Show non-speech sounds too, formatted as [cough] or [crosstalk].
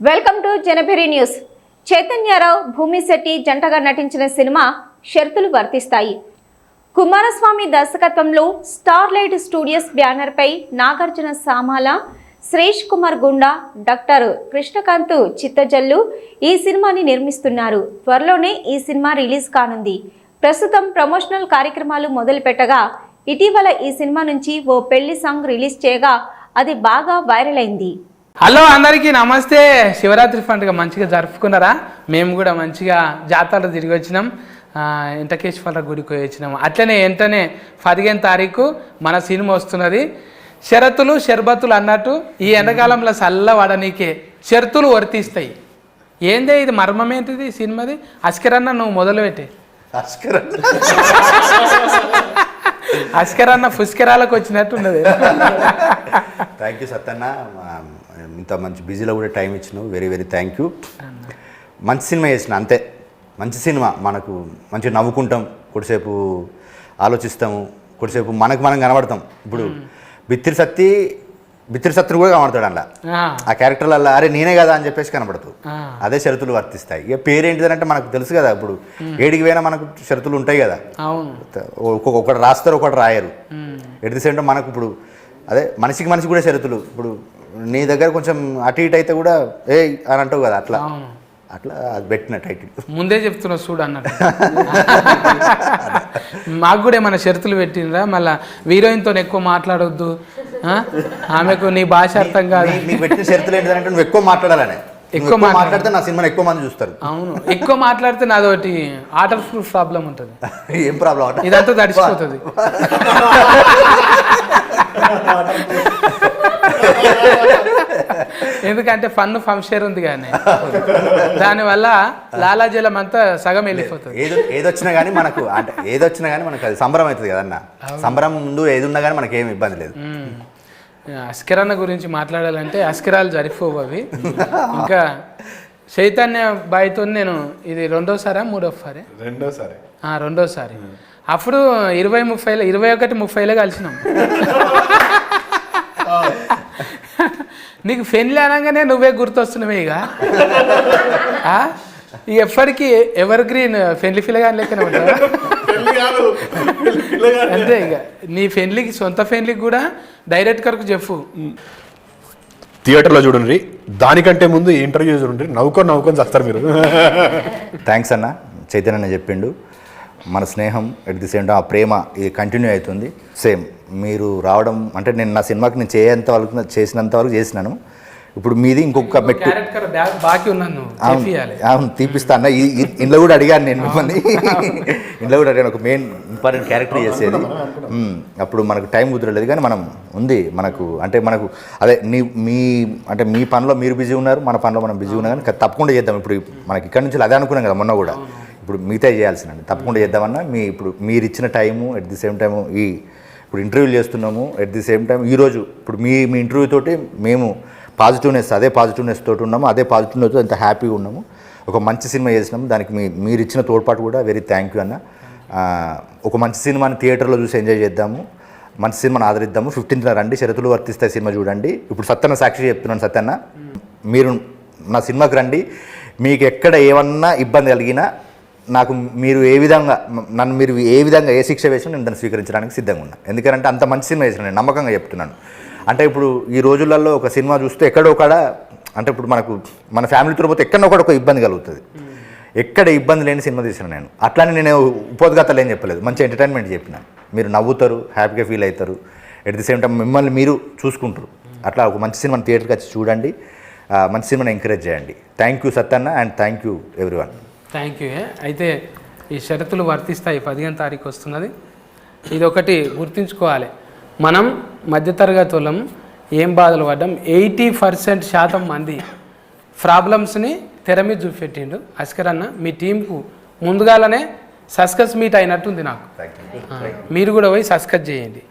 Welcome to Janabheri news. Chaitanya Rao Bhumishetty జంటగా నటించిన cinema షరతులు వర్తిస్తాయి. కుమారస్వామి దర్శకత్వంలో స్టార్లైట్ స్టూడియోస్ బ్యానర్పై నాగార్జున సామాల శ్రేష్ కుమార్ గుండా డాక్టర్ కృష్ణకాంత్ చిత్తజల్లు ఈ సినిమాని నిర్మిస్తున్నారు. త్వరలోనే ఈ సినిమా రిలీజ్ కానుంది. ప్రస్తుతం ప్రమోషనల్ కార్యక్రమాలు మొదలుపెట్టగా ఇటీవల ఈ సినిమా నుంచి ఓ పెళ్ళి సాంగ్ రిలీజ్ చేయగా అది బాగా వైరల్ అయింది. హలో అందరికీ నమస్తే. శివరాత్రి పండుగ మంచిగా జరుపుకున్నారా? మేము కూడా మంచిగా జాతరలో తిరిగి వచ్చినాం. ఆ, వెంకటేశ్వర గుడికి పోయి వచ్చినాం. అట్లనే వెంటనే పదిహేను తారీఖు మన సినిమా వస్తున్నది. షరతులు షర్బతులు అన్నట్టు ఈ ఎండాకాలంలో చల్ల వాడనీకే షరతులు వర్తిస్తాయి. ఏందే ఇది మర్మం ఏంటిది సినిమాది? అస్కరన్న నువ్వు మొదలుపెట్టే. భాస్కరన్ అస్కరన్న పుష్కరాలకు వచ్చినట్టు ఉన్నది. థ్యాంక్ యూ సత్తన్న. మా- ఇంత మంచి బిజీలో కూడా టైం ఇచ్చినావు. వెరీ వెరీ థ్యాంక్ యూ మంచి సినిమా చేసిన అంతే. మంచి సినిమా మనకు మంచిగా నవ్వుకుంటాం కొద్దిసేపు ఆలోచిస్తాము కొద్దిసేపు మనకు మనం కనబడతాం. ఇప్పుడు బిత్తిరి సత్తి బిత్తిరి సత్తుని కూడా కనబడతాడు అలా ఆ, క్యారెక్టర్లలో అరే నేనే కదా అని చెప్పేసి కనబడతావు ఆ. అదే షరతులు వర్తిస్తాయి. ఇక పేరేంటిదంటే మనకు తెలుసు కదా ఇప్పుడు. ఏడికి పోయినా మనకు షరతులు ఉంటాయి కదా. ఒకటి రాస్తారు ఒకటి రాయరు. ఎట్ ది సేమ్ మనకు ఇప్పుడు అదే మనిషికి మనిషికి కూడా షరతులు ఇప్పుడు నీ దగ్గర కొంచెం అటు ఇటు అయితే కూడా ఏ అని అంటావు కదా అట్లా. అట్లా అది పెట్టిన టైటిల్ ముందే చెప్తున్నా చూడు అన్నట్టు. [laughs] మాకు కూడా ఏమైనా షరతులు పెట్టినరా మళ్ళా హీరోయిన్తో ఎక్కువ మాట్లాడొద్దు? ఆమెకు నీ భాష అర్థం కాదు. నీకు పెట్టిన షరతులు ఏంటంటే నువ్వు ఎక్కువ మాట్లాడాలని. ఎక్కువ. మాట్లాడితే నా సినిమాని ఎక్కువ మంది చూస్తారు. అవును. ఎక్కువ మాట్లాడితే నాదొకటి ఆటర్ ప్రూఫ్ ప్రాబ్లం ఉంటుంది. ఏం ప్రాబ్లం ఇదంతా తడిచిపోతుంది [laughs] [laughs] ఎందుకంటే ఫన్ ఫంక్షన్ ఉంది కానీ. దానివల్ల లాలాజలం అంతా సగం వెళ్ళిపోతుంది. ఏదో ఏదొచ్చినా కానీ మనకు అంటే ఏదొచ్చినా కానీ మనకు అది సంబరం అవుతుంది కదన్న సంబరం ముందు ఏది ఉన్నా కానీ మనకి ఏమి ఇబ్బంది లేదు. అస్కిరన్న గురించి మాట్లాడాలంటే అస్కిరాలు జరిపోవు అవి. [laughs] ఇంకా చైతన్య బాయ్తో నేను ఇది రెండోసారా మూడోసారి? రెండోసారి. ఆ, రెండోసారి. అప్పుడు ఇరవై ముప్పైలో ఇరవై ఒకటి ముప్పైలో కలిసినాం. [laughs] నీకు పెళ్ళి అనగానే నువ్వే గుర్తొస్తున్నావే ఇక. ఆ? ఇక ఎప్పటికీ ఎవర్ గ్రీన్ పెళ్ళి పిల్లగాని లెక్కనే ఉంటావా. అంతే ఇక. నీ ఫ్రెండ్లీకి సొంత ఫ్రెండ్లీకి కూడా డైరెక్ట్ కరకు చెప్పు. థియేటర్లో చూడండి దానికంటే ముందు ఇంటర్వ్యూ చూడండి నవ్వుకొని నవ్వుకొని చేస్తారు మీరు. థ్యాంక్స్ అన్న. చైతన్య చెప్పిండు. మన స్నేహం ఎట్ ది సేమ్ టైం ఆ ప్రేమ ఇది కంటిన్యూ అవుతుంది. సేమ్ మీరు రావడం అంటే నేను నా సినిమాకి నేను చేయేంత వరకు చేసినంత వరకు చేసినాను. ఇప్పుడు మీది ఇంకొక మెట్టు. క్యారెక్టర్ బ్యాగ్ బాకీ ఉన్నాను నువ్వు అవును. చేపియాలి అవును తీపిస్తా అన్న. ఈ- ఈ- ఇంట్లో కూడా అడిగాను నేను మిమ్మల్ని. [laughs] ఇంట్లో కూడా అడిగాను. ఒక మెయిన్ ఇంపార్టెంట్ క్యారెక్టర్ చేసేది. అప్పుడు మనకు టైం కుదరలేదు కానీ మనం ఉంది. మనకు అంటే మనకు అదే నీ మీ అంటే మీ పనిలో మీరు బిజీ ఉన్నారు మన పనిలో మనం బిజీ ఉన్నాం కానీ తప్పకుండా చేద్దాం. ఇప్పుడు మనకి ఇక్కడ నుంచి అదే అనుకున్నాం కదా మొన్న కూడా. ఇప్పుడు మిగతా చేయాల్సిందండి. తప్పకుండా చేద్దామన్నా మీ ఇప్పుడు మీరు ఇచ్చిన time at the same time ఈ ఇప్పుడు ఇంటర్వ్యూలు చేస్తున్నాము ఎట్ ది సేమ్ టైం ఈరోజు ఇప్పుడు మీ మీ ఇంటర్వ్యూ తోటి మేము పాజిటివ్నెస్ అదే పాజిటివ్నెస్ తోటి ఉన్నాము అదే పాజిటివ్నెస్ ఎంత హ్యాపీగా ఉన్నాము. ఒక మంచి సినిమా చేసినాము. దానికి మీ మీరు ఇచ్చిన తోడ్పాటు కూడా వెరీ థ్యాంక్ యూ అన్న. ఒక మంచి సినిమాని థియేటర్లో చూసి ఎంజాయ్ చేద్దాము. మంచి సినిమాని ఆదరిద్దాము. ఫిఫ్టీన్త్న రండి షరతులు వర్తిస్తాయి సినిమా చూడండి. ఇప్పుడు సత్యన్న సాక్షి చెప్తున్నాను సత్యన్న మీరు నా సినిమాకి రండి. మీకు ఎక్కడ ఏమన్నా ఇబ్బంది కలిగినా నాకు మీరు ఏ విధంగా నన్ను మీరు ఏ విధంగా ఏ శిక్ష వేసినా నేను దాన్ని స్వీకరించడానికి సిద్ధంగా ఉన్నా. ఎందుకంటే అంత మంచి సినిమా వేసిన నేను నమ్మకంగా చెప్తున్నాను. అంటే ఇప్పుడు ఈ రోజులలో ఒక సినిమా చూస్తే ఎక్కడో ఒకడ అంటే ఇప్పుడు మనకు మన ఫ్యామిలీతో పోతే ఎక్కడో ఒకడ ఒక ఇబ్బంది కలుగుతుంది. ఎక్కడ ఇబ్బంది లేని సినిమా తీసిన నేను. అట్లానే నేను ఉపోద్ఘాతాలు ఏం చెప్పలేదు. మంచి ఎంటర్టైన్మెంట్ చెప్పిన. మీరు నవ్వుతారు హ్యాపీగా ఫీల్ అవుతారు. ఎట్ ది సేమ్ టైం మిమ్మల్ని మీరు చూసుకుంటారు. అట్లా ఒక మంచి సినిమాని థియేటర్కి వచ్చి చూడండి. మంచి సినిమాని ఎంకరేజ్ చేయండి. Thank you Sattanna and thank you everyone thank you అయితే ఈ షరతులు వర్తిస్తాయి. పదిహేను తారీఖు వస్తున్నది. ఇది ఒకటి గుర్తుంచుకోవాలి. మనం మధ్యతరగతి వాళ్ళం ఏం బాధలు పడ్డాం? ఎయిటీ పర్సెంట్ శాతం మంది ప్రాబ్లమ్స్ని తెర మీద చూపెట్టిండు. అస్కర్ అన్న మీ టీంకు ముందుగాలనే సస్కస్ మీట్ అయినట్టుంది నాకు. మీరు కూడా పోయి సస్కస్ చేయండి.